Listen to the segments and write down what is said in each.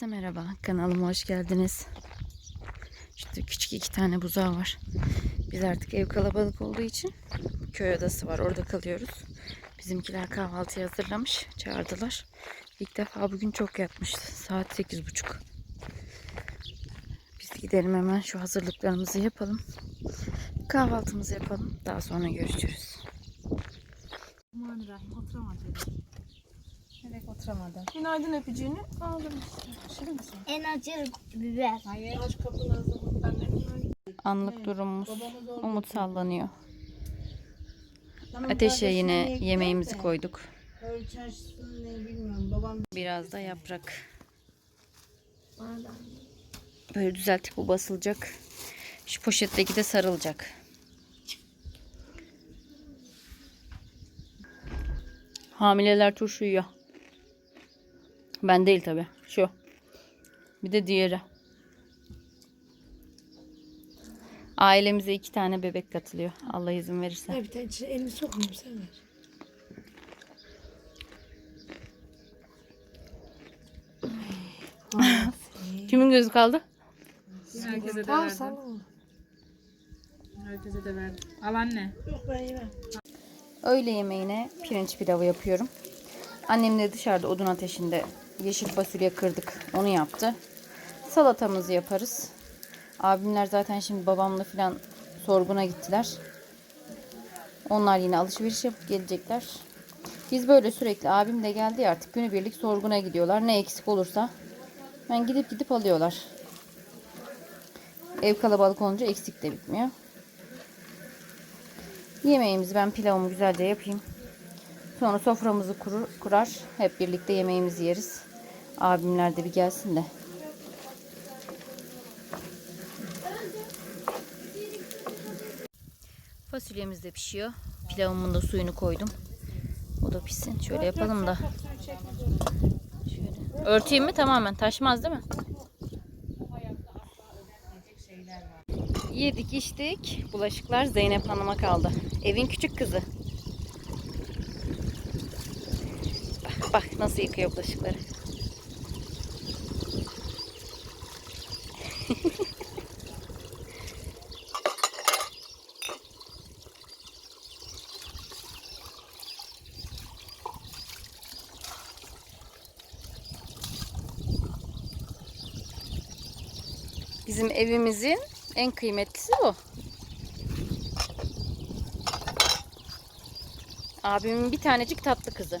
Herkese merhaba. Kanalıma hoş geldiniz. Şurada küçük iki tane buzağı var. Biz artık ev kalabalık olduğu için köy odası var. Orada kalıyoruz. Bizimkiler kahvaltı hazırlamış. Çağırdılar. İlk defa bugün çok yatmıştı. Saat sekiz buçuk. Biz gidelim hemen şu hazırlıklarımızı yapalım. Kahvaltımızı yapalım. Daha sonra görüşürüz. Bismillahirrahmanirrahim. Oturamadım. Nereye oturamadım? Günaydın öpücüğünü aldım işte. Şöyle misin? En acı biber. Hayır. Aç kapını. Anlık durumumuz. Babamız orada. Umut sallanıyor. Tamam, Ateşe yine yemeğimizi de. koyduk. Ne bilmiyorum. Babam Biraz da yaprak. Böyle düzeltip bu basılacak. Şu poşetteki de sarılacak. Hamileler turşu yiyor. Ben değil tabi. Şu. Bir de diğeri. Ailemize iki tane bebek katılıyor. Allah izin verirse. bir tane içine elini sokmayayım sen ver. Kimin gözü kaldı? Herkese de Tamam verdim. sallama. Herkese de verdim. Al anne. Yok ben yemem. Öğle yemeğine pirinç pilavı yapıyorum. Annem de dışarıda odun ateşinde yeşil fasulye kırdık. Onu yaptı. Salatamızı yaparız. Abimler zaten şimdi babamla falan sorguna gittiler. Onlar yine alışveriş yapıp gelecekler. Biz böyle sürekli abim de geldi ya artık günübirlik sorguna gidiyorlar. Ne eksik olursa ben gidip gidip alıyorlar. Ev kalabalık olunca eksik de bitmiyor. Yemeğimizi ben pilavımı güzelce yapayım. Sonra soframızı kurur, kurar. Hep birlikte yemeğimizi yeriz. Abimler de bir gelsin de. Fasulyemiz de pişiyor. Pilavımın da suyunu koydum. O da pişsin. Şöyle yapalım da. Şöyle. Örteyim mi? Tamamen. Taşmaz değil mi? Yedik içtik. Bulaşıklar Zeynep Hanım'a kaldı. Evin küçük kızı. Bak, bak nasıl yıkıyor bulaşıkları. Bizim evimizin en kıymetlisi bu. Abimin bir tanecik tatlı kızı.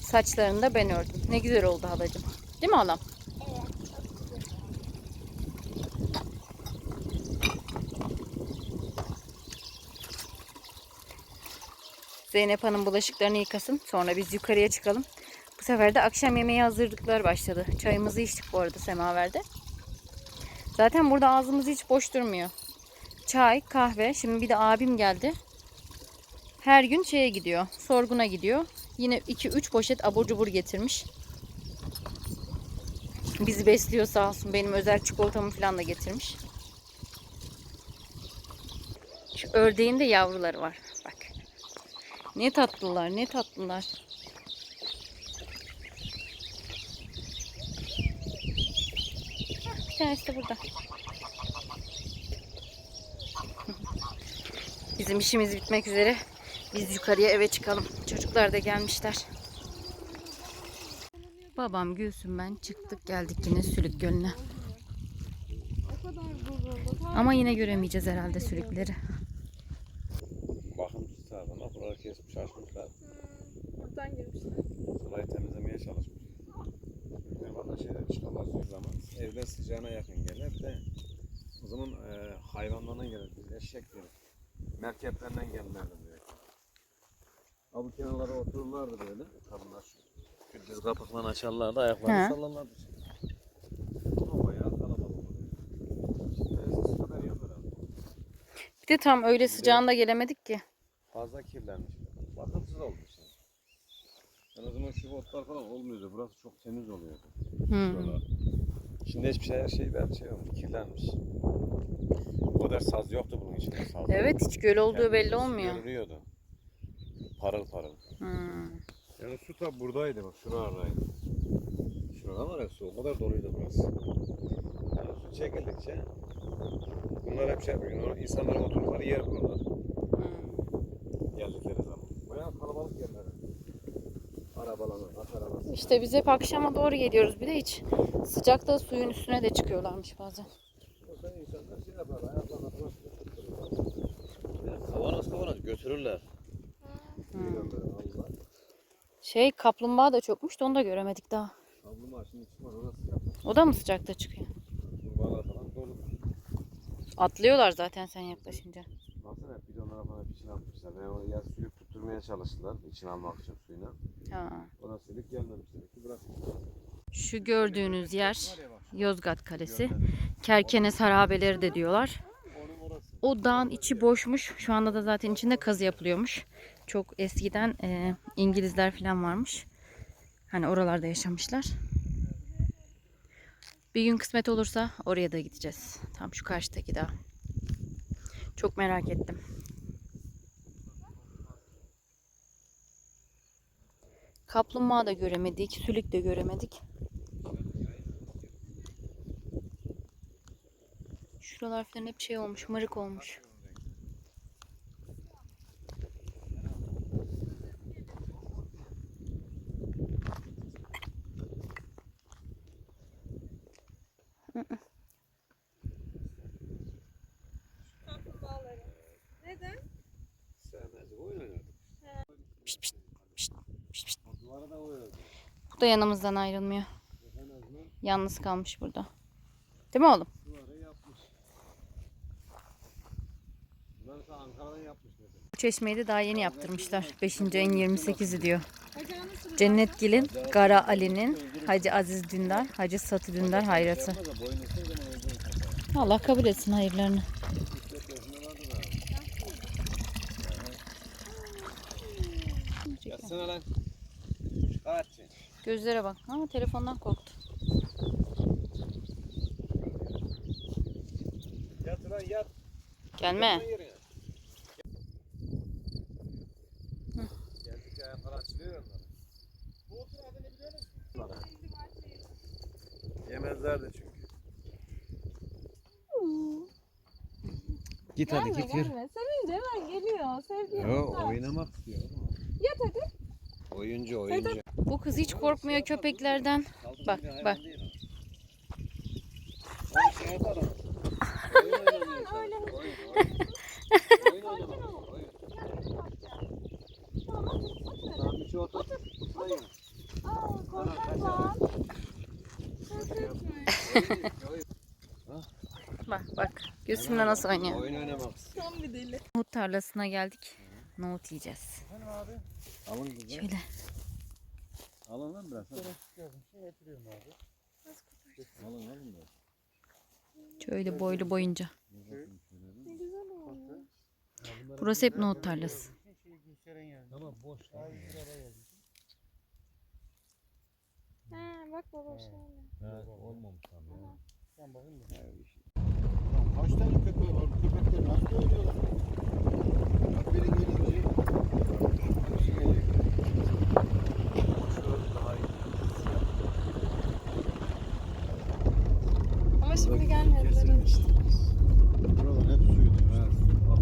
Saçlarını da ben ördüm. Ne güzel oldu halacığım. Değil mi halam? Zeynep Hanım bulaşıklarını yıkasın. Sonra biz yukarıya çıkalım. Bu sefer de akşam yemeği hazırlıklar başladı. Çayımızı içtik bu arada semaverde. Zaten burada ağzımız hiç boş durmuyor. Çay, kahve. Şimdi bir de abim geldi. Her gün şeye gidiyor. Sorguna gidiyor. Yine 2-3 poşet abur cubur getirmiş. Bizi besliyor sağ olsun. Benim özel çikolatamı falan da getirmiş. Şu ördeğin de yavruları var. Ne tatlılar, ne tatlılar. Hah, Bir tanesi de burada. Bizim işimiz bitmek üzere. Biz yukarıya eve çıkalım. Çocuklar da gelmişler. Babam Gülsüm ben çıktık geldik yine Sülük Gölü'ne. Ama yine göremeyeceğiz herhalde sülükleri. Buraları kesmiş açmışlar. Buradan girmişler. Burayı temizlemeye çalışmış. Bir bana şeyler çıkamaz bir zaman. Evde sıcağına yakın gelir de o zaman e, hayvanlarına gelir. Eşek gelir. Merkeplerden gelirlerdi böyle. Ha bu kenarlara otururlardı böyle. Kadınlar şu, diz kapaklarını açarlardı ayaklarını He. sallarlardı. Bir de tam öyle sıcağında gelemedik ki. Fazla kirlenmiş. Bakımsız olmuş. Yani. En o zaman şu otlar falan olmuyordu. Burası çok temiz oluyordu. Hmm. Şuralar. Şimdi hiçbir şey her şey her şey olmuş, kirlenmiş. O kadar saz yoktu bunun içinde saz. Evet hiç göl olduğu Kendisi belli olmuyor. Görünüyordu. Parıl parıl. Hmm. Yani su tabi buradaydı bak şuralardaydı. Şurada var ya su o kadar doluydu burası. Yani su çekildikçe bunlar hep şey yapıyor. İnsanların oturdukları yer buralar. Hmm. Geldikleri zaman. Bayağı kalabalık yerler. Arabalar, at arabası. İşte biz hep akşama doğru geliyoruz. Bir de hiç sıcakta suyun üstüne de çıkıyorlarmış bazen. Yoksa insanlar şey yapar, ayaklarına falan Kavanoz kavanoz götürürler. Allah. Şey kaplumbağa da çokmuş da onu da göremedik daha. Kabluma şimdi çıkmaz orası yapmış. O da mı sıcakta çıkıyor? Kurbağalar falan dolu. Atlıyorlar zaten sen yaklaşınca. Baksana hep bidonlara falan içine atmışlar. Yani o ya suyu tutturmaya çalıştılar içine almak için suyunu. Ha. Ona suyuk gelmemiş demek ki bırakmışlar. Şu gördüğünüz yer. Yozgat Kalesi. Kerkenes harabeleri de diyorlar. O dağın içi boşmuş. Şu anda da zaten içinde kazı yapılıyormuş. Çok eskiden e, İngilizler falan varmış. Hani oralarda yaşamışlar. Bir gün kısmet olursa oraya da gideceğiz. Tam şu karşıdaki dağ. Çok merak ettim. Kaplumbağa da göremedik, sülük de göremedik. Şuralar falan hep şey olmuş, mırık olmuş. Bu da yanımızdan ayrılmıyor. Yalnız kalmış burada. Değil mi oğlum? Bu çeşmeyi de daha yeni yaptırmışlar. 5. ayın 28'i diyor. Cennetgil'in, Gara Ali'nin, Hacı Aziz Dündar, Hacı Satı Dündar hayratı. Allah kabul etsin hayırlarını. Yatsana lan. Gözlere bak. Ama telefondan korktu. Yat lan yat. Gelme. Geldik ya ya onların. Bu otun adını biliyor musun? Yemezlerdi çünkü. Git hadi git yürü. Gelme. Sevince hemen geliyor. Sevgi. Yo oynamak istiyor. Yat hadi. Oyuncu oyuncu. Bu kız hiç korkmuyor köpeklerden. Bak bak. Bak bak. Göğsümle nasıl oynuyor. Oyun oynamak. Son bir deli. Nohut tarlasına geldik. Nohut yiyeceğiz. Alın kızı. Şöyle. Alın lan biraz. Alın alın biraz. Şöyle boylu boyunca. Burası hep nohut tarlası. He bak baba şöyle. Evet, olmamış tam ya. Kaç tane köpek var? Bu Köpekler nasıl oynuyorlar? Şimdi gelmediler işte. Buralar hep suydu. Evet. Bak.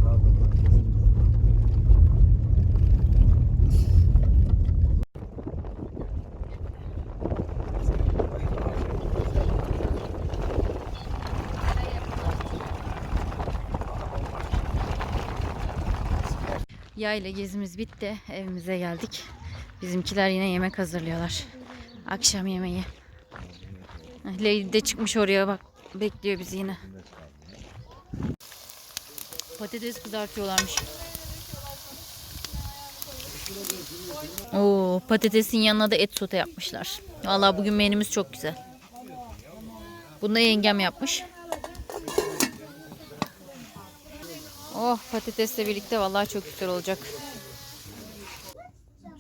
Yayla gezimiz bitti. Evimize geldik. Bizimkiler yine yemek hazırlıyorlar. Akşam yemeği. Leyli de çıkmış oraya bak. Bekliyor bizi yine. Patates kızartıyorlarmış. Oo, patatesin yanına da et sote yapmışlar. Vallahi bugün menümüz çok güzel. Bunu da yengem yapmış. Oh patatesle birlikte vallahi çok güzel olacak.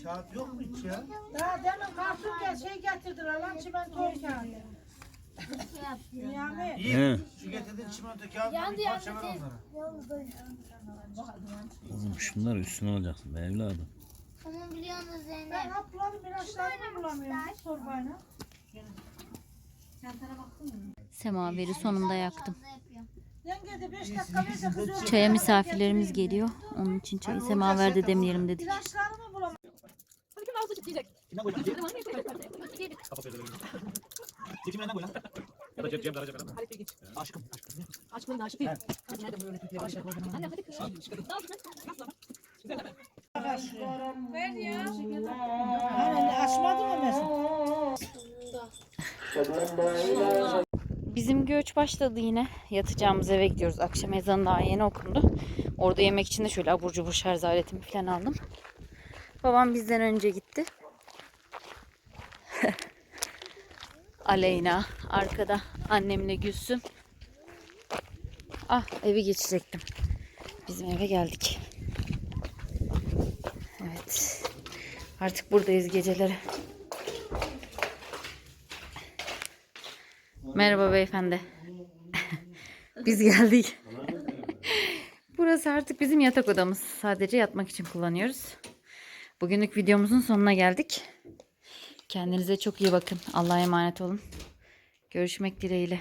Kağıt yok mu hiç ya? Daha demin karton gel şey getirdiler lan çimento kağıdı. He. Şu getirdiğin çimento kağıtları bir parça ver onlara. Oğlum şunları üstüne alacaksın be evladım. Onu biliyorsunuz Zeynep. Ben haplarım ilaçlarımı bulamıyorum. Bu sorbayla. Semaveri sonunda yaktım. Yenge de 5 dakika verse kız öyle Çaya misafirlerimiz geliyor. Onun için çayı semaverde demleyelim dedik. İlaçlarımı bulamıyorum. Ver ya. Hani açmadı mı mesela? Bizim göç başladı yine. Yatacağımız eve gidiyoruz. Akşam ezanı daha yeni okundu. Orada yemek için de şöyle abur cubur şarj aletimi falan aldım. Babam bizden önce gitti. Aleyna arkada annemle Gülsüm. Ah evi geçecektim. Bizim eve geldik. Evet. Artık buradayız geceleri. Merhaba beyefendi. Biz geldik. Burası artık bizim yatak odamız. Sadece yatmak için kullanıyoruz. Bugünlük videomuzun sonuna geldik. Kendinize çok iyi bakın. Allah'a emanet olun. Görüşmek dileğiyle.